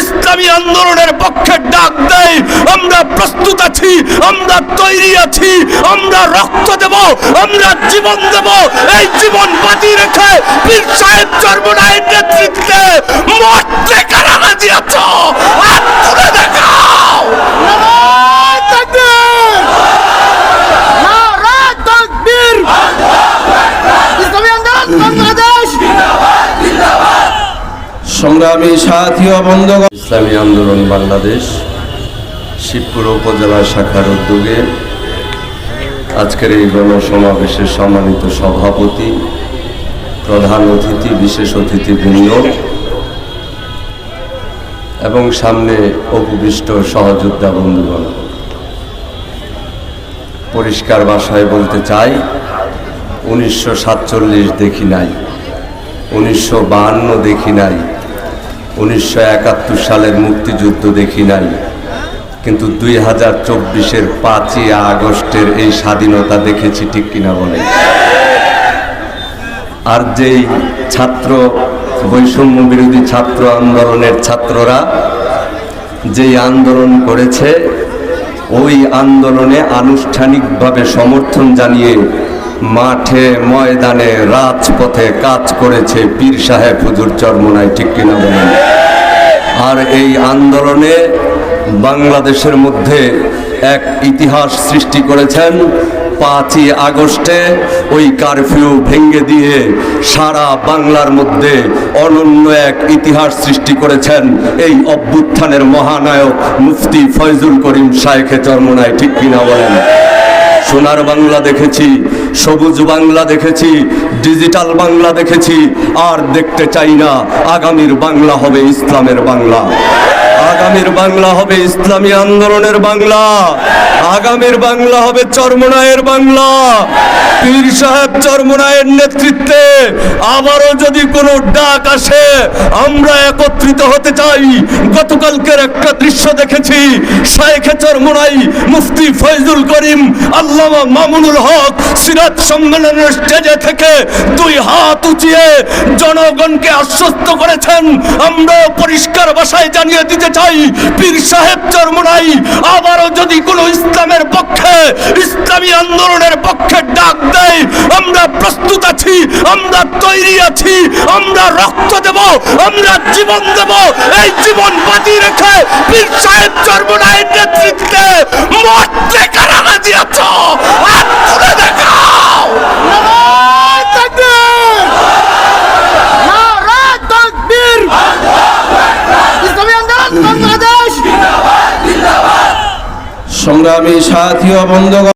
ইসলামী আন্দোলনের পক্ষে ডাক দেয়, আমরা প্রস্তুত আছি, আমরা তৈরি আছি, আমরা রক্ত দেব, আমরা জীবন দেব, এই জীবন বাজি রেখে পীর সাহেব চর্মনায়ের নেতৃত্বে মরতে কারা রাজি আছো হাত তুলে দেখাও নারায় তাকবীর! নারায় তাকবীর! ইসলামী আন্দোলন বাংলাদেশ সংগ্রামী সাথী ও বন্ধুগণ। ইসলামী আন্দোলন বাংলাদেশ, শিবপুর উপজেলা শাখার উদ্যোগে আজকের এই গণসমাবেশের সম্মানিত সভাপতি, প্রধান অতিথি, বিশেষ অতিথি অতিথিবৃন্দ এবং সামনে উপবিষ্ট সহযোদ্ধা বন্ধুগণ। পরিষ্কার ভাষায় বলতে চাই, উনিশশো সাতচল্লিশ দেখি নাই, উনিশশো দেখি নাই উনিশশো একাত্তর সালের মুক্তিযুদ্ধ দেখি নাই। কিন্তু দুই হাজার চব্বিশের পাঁচই আগস্টের এই স্বাধীনতা দেখেছি ঠিক কিনা বলে। আর যেই ছাত্র, বৈষম্য বিরোধী ছাত্র আন্দোলনের ছাত্ররা যেই আন্দোলন করেছে, ওই আন্দোলনে আনুষ্ঠানিকভাবে সমর্থন জানিয়ে মাঠে, ময়দানে, রাজপথে কাজ করেছে পীর সাহেব হুজুর চরমনায়, ঠিক কিনা বলেন? আর এই আন্দোলনে বাংলাদেশের মধ্যে এক ইতিহাস সৃষ্টি করেছেন পাঁচই আগস্টে, ওই কারফিউ ভেঙে দিয়ে সারা বাংলার মধ্যে অনন্য এক ইতিহাস সৃষ্টি করেছেন এই অভ্যুত্থানের মহানায়ক মুফতি ফয়জুল করিম শায়েখে চরমনায়, ঠিক কিনা বলেন? সোনার বাংলা দেখেছি সবুজ বাংলা দেখেছি ডিজিটাল বাংলা দেখেছি, আর দেখতে চাই না আগামীর বাংলা হবে ইসলামের বাংলা। আগামীর বাংলা হবে ইসলামী আন্দোলনের বাংলা। আগামীর বাংলা হবে চর্মনায়ের বাংলা। পীর সাহেব চরমনায়ের নেতৃত্বে আবারও যদি কোনো ডাক আসে, আমরা একত্রিত হতে চাই। গতকালকের একটা দৃশ্য দেখেছি। শায়েখে চরমনাই, মুফতি ফয়জুল করিম, আল্লামা মামুনুল হক সিরাজ সম্মেলনের স্টেজে থেকে দুই হাত উঁচিয়ে জনগণকে আশ্বস্ত করেছেন। আমরা পরিষ্কার ভাষায় জানিয়ে দিতে চাই, পীর সাহেব চরমনাই, আবারও যদি কোনো ইসলামের পক্ষে, ইসলামী আন্দোলনের পক্ষে ডাক দেয় আমরা প্রস্তুত আছি আমরা তৈরি আছি আমরা রক্ত দেব আমরা জীবন দেব। এই জীবন বাজি রেখে পীর সাহেব চরমনায়ের নেতৃত্বে মরতে কারা রাজি আছো? হাত তুলে দেখাও। সংগ্রামী সাথী ও বন্ধুগণ।